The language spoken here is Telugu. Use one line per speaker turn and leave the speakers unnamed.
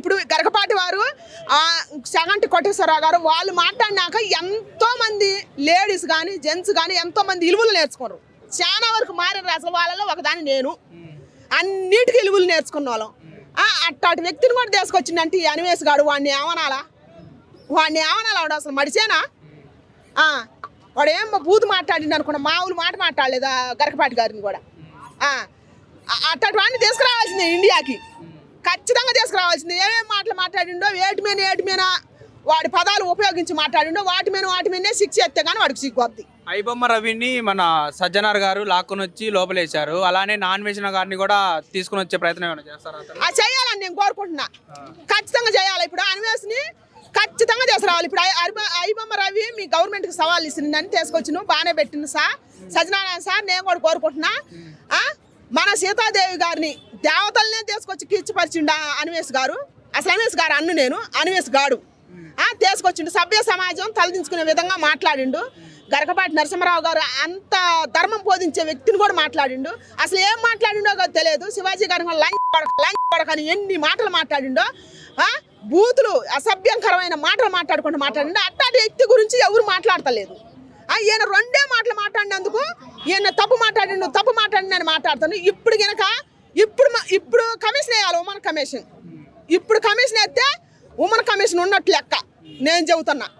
ఇప్పుడు గరకపాటి వారు సగంటి కోటేశ్వరరావు గారు వాళ్ళు మాట్లాడినాక ఎంతోమంది లేడీస్ కానీ జెంట్స్ కానీ ఎంతోమంది ఇలువలు నేర్చుకున్నారు. చాలా వరకు మారిన అసలు వాళ్ళలో ఒకదాని నేను. అన్నిటికీ ఇలువలు నేర్చుకున్న వాళ్ళం ఆ, అట్టాటి వ్యక్తిని కూడా తీసుకొచ్చిందంటే ఈ అనివేశ్ గాడు వాడిని ఏమనాలా? వాడిని ఏమనాలా? వాడు అసలు మడిచేనా వాడు ఏం బూతు మాట్లాడింది అనుకున్నా మామూలు మాట మాట్లాడలేదు గరకపాటి గారిని కూడా? ఆ, అట్టటి వాడిని తీసుకురావాల్సిందే ఇండియాకి. ఖచ్చితంగా తీసుకురావాల్సిందే ఏమేం మాటలు మాట్లాడిండో ఏటి మీద ఏటి మీద వాడి పదాలు ఉపయోగించి మాట్లాడిండో వాటి మీద వాటి మీదనే శిక్ష ఎత్తే కానీ వాడికి సిగ్గుద్ది
ఐబొమ్మ రవిని మన సజ్జనార్ గారు లాక్కుని వచ్చి లోపలేశారు. అలానే నాన్ వెజ్ గారిని కూడా తీసుకుని వచ్చే ప్రయత్నం ఏమైనా చేస్తారా?
ఆ చేయాలని నేను కోరుకుంటున్నా. ఖచ్చితంగా చేయాలి. ఇప్పుడు అనివేస్ని ఖచ్చితంగా తీసుకురావాలి. ఇప్పుడు ఐబొమ్మ రవి మీ గవర్నమెంట్కి సవాల్ ఇస్తుందని తీసుకొచ్చి నువ్వు బాగానే పెట్టింది సార్. సత్యనారాయణ సార్ నేను కూడా కోరుకుంటున్నా? మన సీతాదేవి గారిని దేవతలనే తీసుకొచ్చి కీర్చిపరిచిండు ఆ గారు? అసలు అనివేష్ గారు అన్ను నేను అనివేష్ గాడు. తీసుకొచ్చిండు సభ్య సమాజం తలదించుకునే విధంగా మాట్లాడిండు. గరకపాటి నరసింహరావు గారు అంత ధర్మం బోధించే వ్యక్తిని కూడా మాట్లాడిండు. అసలు ఏం మాట్లాడిండో తెలియదు. శివాజీ గారి లంచ్ పడక లంచ్ కొడక అని ఎన్ని మాటలు మాట్లాడిండో బూతులు అసభ్యంకరమైన మాటలు మాట్లాడుకుంటూ మాట్లాడిండు. అట్లాంటి వ్యక్తి గురించి ఎవరు మాట్లాడతలేదు. ఈయన రెండే మాటలు మాట్లాడినందుకు ఈయన తప్పు మాట్లాడిండు తప్పు మాట్లాడిండు అని మాట్లాడుతాను ఇప్పుడు గనక ఇప్పుడు ఇప్పుడు కమిషన్ వేయాలి ఉమెన్ కమిషన్ ఇప్పుడు కమిషన్ వేస్తే ఉమెన్ కమిషన్ ఉన్నట్లు లెక్క. నేను చెబుతున్నా.